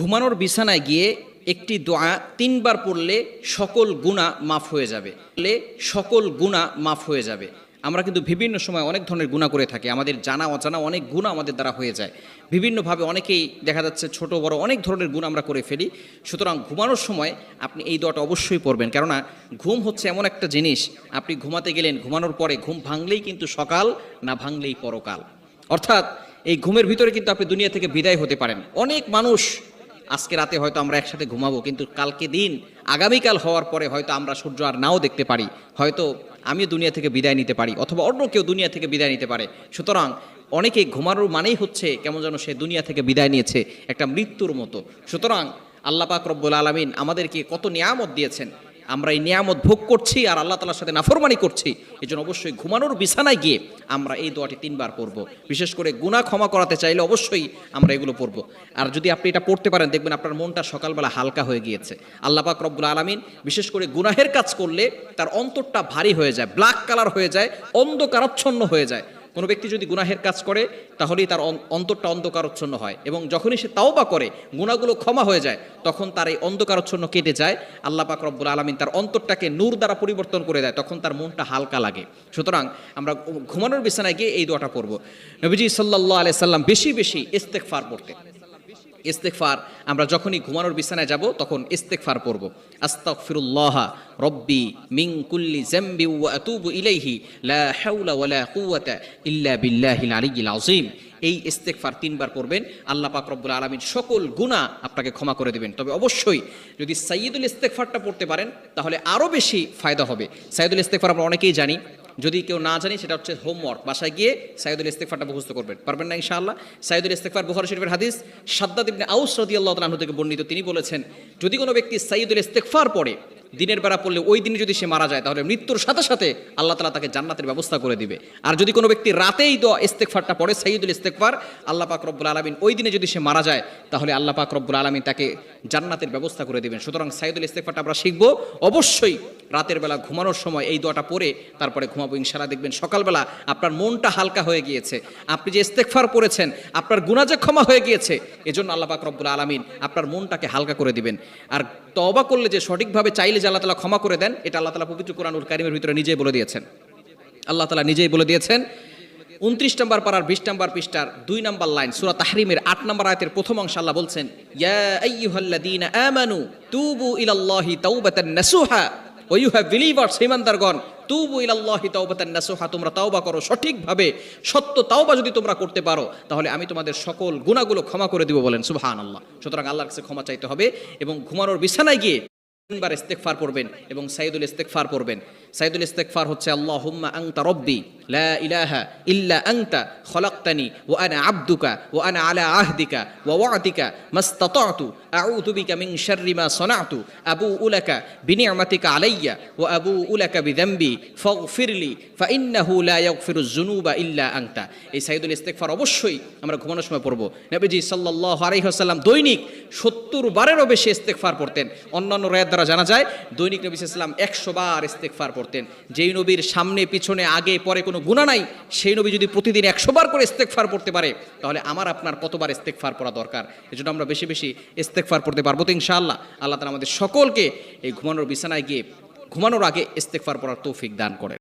ঘুমানোর বিছানায় গিয়ে একটি দোয়া তিনবার পড়লে সকল গুণা মাফ হয়ে যাবে। পড়লে সকল গুণা মাফ হয়ে যাবে। আমরা কিন্তু বিভিন্ন সময় অনেক ধরনের গুণা করে থাকি। আমাদের জানা, অজানা অনেক গুণা আমাদের দ্বারা হয়ে যায়। বিভিন্নভাবে অনেকেই দেখা যাচ্ছে ছোট, বড় অনেক ধরনের গুণ আমরা করে ফেলি। সুতরাং ঘুমানোর সময় আপনি এই দোয়াটা অবশ্যই পড়বেন। কেননা ঘুম হচ্ছে এমন একটা জিনিস, আপনি ঘুমাতে গেলেন, ঘুমানোর পরে ঘুম ভাঙলেই কিন্তু সকাল, না ভাঙলেই পরকাল। অর্থাৎ এই ঘুমের ভিতরে কিন্তু আপনি দুনিয়া থেকে বিদায় হতে পারেন। অনেক মানুষ আজকে রাতে হয়তো আমরা একসাথে ঘুমাবো, কিন্তু কালকে দিন, আগামীকাল হওয়ার পরে হয়তো আমরা সূর্য আর নাও দেখতে পারি। হয়তো আমিও দুনিয়া থেকে বিদায় নিতে পারি, অথবা অন্য কেউ দুনিয়া থেকে বিদায় নিতে পারে। সুতরাং অনেকে ঘুমানোর মানেই হচ্ছে কেমন যেন সে দুনিয়া থেকে বিদায় নিয়েছে একটা মৃত্যুর মতো। সুতরাং আল্লাপাক রব্বুল আলমিন আমাদেরকে কত নিয়ামত দিয়েছেন। আমরা এই নিয়ামত ভোগ করছি আর আল্লাহ তালার সাথে নাফরমানি করছি এই জন্য অবশ্যই ঘুমানোর বিছানায় গিয়ে আমরা এই দোয়াটি তিনবার পড়ব। বিশেষ করে গুনাহ ক্ষমা করাতে চাইলে অবশ্যই আমরা এগুলো পড়ব। আর যদি আপনি এটা পড়তে পারেন, দেখবেন আপনার মনটা সকালবেলা হালকা হয়ে গিয়েছে। আল্লাহ পাক রব্বুল আলমিন বিশেষ করে গুনাহের কাজ করলে তার অন্তরটা ভারী হয়ে যায় ব্ল্যাক কালার হয়ে যায়, অন্ধকারাচ্ছন্ন হয়ে যায়। কোনো ব্যক্তি যদি গুনাহের কাজ করে, তাহলেই তার অন্তরটা অন্ধকারচ্ছন্ন হয় এবং যখনই সে তাও বা করে গুণাগুলো ক্ষমা হয়ে যায়, তখন তার এই অন্ধকারচ্ছন্ন কেটে যায়। আল্লাহ পাক রব্বুল আলমিন তার অন্তরটাকে নূর দ্বারা পরিবর্তন করে দেয়, তখন তার মনটা হালকা লাগে। সুতরাং আমরা ঘুমানোর বিছানায় গিয়ে এই দোয়াটা পড়ব। নবীজি সাল্লাহ আলাই সাল্লাম বেশি বেশি ইস্তেকফার পড়তেন। ইস্তেকফার আমরা যখনই ঘুমানোর বিছানায় যাব, তখন ইস্তেকফার পড়ব। আস্তাগফিরুল্লাহ রব্বি মিন কুল্লি জামবি ওয়া আতুবু ইলাইহি, লা হাওলা ওয়ালা কুওয়াতা ইল্লা বিল্লাহিল আলিয়্যিল আযীম। এই ইস্তেকফার তিনবার পড়বেন, আল্লাহ পাক রব্বুল আলামিন সকল গুনাহ আপনাকে ক্ষমা করে দিবেন। তবে অবশ্যই যদি সাইয়্যিদুল ইস্তেকফারটা পড়তে পারেন, তাহলে আরও বেশি ফায়দা হবে। সাইয়্যিদুল ইস্তেকফার আমরা অনেকেই জানি যদি কেউ না জানি, সেটা হচ্ছে হোমওয়ার্ক বাসায় গিয়ে সাইদুল ইস্তেকফারটা মুখস্থ করবেন। পারবেন না ইনশাআল্লাহ? সাইদুল ইস্তেকফার বুখারী শরীফের হাদিস, সাদ্দাদ ইবনে আউস রাদিয়াল্লাহু তাআলা থেকে বর্ণিত। তিনি বলেছেন, যদি কোনো ব্যক্তি সাইদুল ইস্তেকফার পড়ে, দিনের বেলা পড়লে ওই দিনে যদি সে মারা যায়, তাহলে মৃত্যুর সাথে সাথে আল্লাহ তালা তাকে জান্নাতের ব্যবস্থা করে দিবে। আর যদি কোনো ব্যক্তি রাতেই দোয়া ইস্তেকফারটা পড়ে সাইদুল ইস্তেকফার আল্লাহ পাক রব্বুল আলমিন ওই দিনে যদি সে মারা যায়, তাহলে আল্লাহ পাক রব্বুল আলমিন তাকে জান্নাতের ব্যবস্থা করে দিবেন। সুতরাং সাইদুল ইস্তেকফারটা আমরা শিখব। অবশ্যই রাতের বেলা ঘুমানোর সময় এই দোয়াটা পড়ে তারপরে ঘুমাবো ইনশাল্লাহ দেখবেন সকালবেলা আপনার মনটা হালকা হয়ে গিয়েছে। আপনি যে ইস্তেকফার পড়েছেন, আপনার গুণা যে ক্ষমা হয়ে গিয়েছে, এজন্য আল্লাহ পাক রব্বুল আলমিন আপনার মনটাকে হালকা করে দিবেন। আর তবা করলে যে সঠিকভাবে চাইলে যে আল্লাহ তালা ক্ষমা করে দেন, এটা আল্লাহ তালা পবিত্র কোরআনুল কারিমের ভিতরে নিজেই বলে দিয়েছেন। আল্লাহ তালা নিজেই বলে দিয়েছেন, উনত্রিশ নম্বর পাড়ার বিশ নম্বর পৃষ্ঠার দুই নম্বর লাইন, সুরা তাহরিমের আট নম্বর আয়াতের প্রথম অংশ আল্লাহ বলছেন, ইয়া আইয়ুহাল্লাযীনা আমানু, তুবু ইলাল্লাহি তাওবাতান নাসুহা। ও ইউ হ্যাভ বিলিভার্স ইমানদারগণ, তুবু ইলাল্লাহি তাওবাতান নাসুহা, তোমরা তাওবা করো সঠিকভাবে, সত্য তাওবা যদি তোমরা করতে পারো, তাহলে আমি তোমাদের সকল গুণাগুলো ক্ষমা করে দিব বলেন, সুবহানাল্লাহ। সুতরাং আল্লাহর কাছে ক্ষমা চাইতে হবে এবং ঘুমানোর বিছানায় গিয়ে তিনবার ইস্তেকফার পড়বেন এবং সাইদুল ইস্তেকফার পড়বেন। সাইদুল ইস্তেকফার হচ্ছে, আল্লাহুম্মা আনতা রব্বি, লা ইলাহা ইল্লা আনতা, খলাকতানি, ওয়া আনা আবদুকা, ওয়া আনা আলা আহদিকা, ওয়া ওয়া'দিকা মাস্তাতা'তু, আউযু বিকা মিন শাররি মা সানা'তু আবুউ লাকা বিনি'মাতিকা আলাইয়া, ওয়া আবুউ লাকা বিযামবি, ফাগফিরলি ফাইন্নাহু লা ইয়াগফিরুয যুনুবা ইল্লা আনতা। এই সাইদুল ইস্তেকফার অবশ্যই আমরা ঘুমানোর সময় পড়ব। নবীজি সাল্লাল্লাহু আলাইহি ওয়াসাল্লাম দৈনিক 70 বারেরও বেশি ইস্তেকফার পড়তেন। অন্যান্য রায়াত দ্বারা জানা যায়, দৈনিক নবী ইসলাম একশো বার ইস্তেকফার পড়তেন। যেই নবীর সামনে, পিছনে, আগে, পরে কোনো গুণা নাই, সেই নবী যদি প্রতিদিন একশোবার করে ইস্তেকফার পড়তে পারে, তাহলে আমার, আপনার কতবার ইস্তেকফার পড়া দরকার? এজন্য আমরা বেশি বেশি ইস্তেকফার পড়তে পারব তো ইনশাআল্লাহ। আল্লাহ তালা আমাদের সকলকে এই ঘুমানোর বিছানায় গিয়ে, ঘুমানোর আগে ইস্তেকফার পড়ার তৌফিক দান করেন।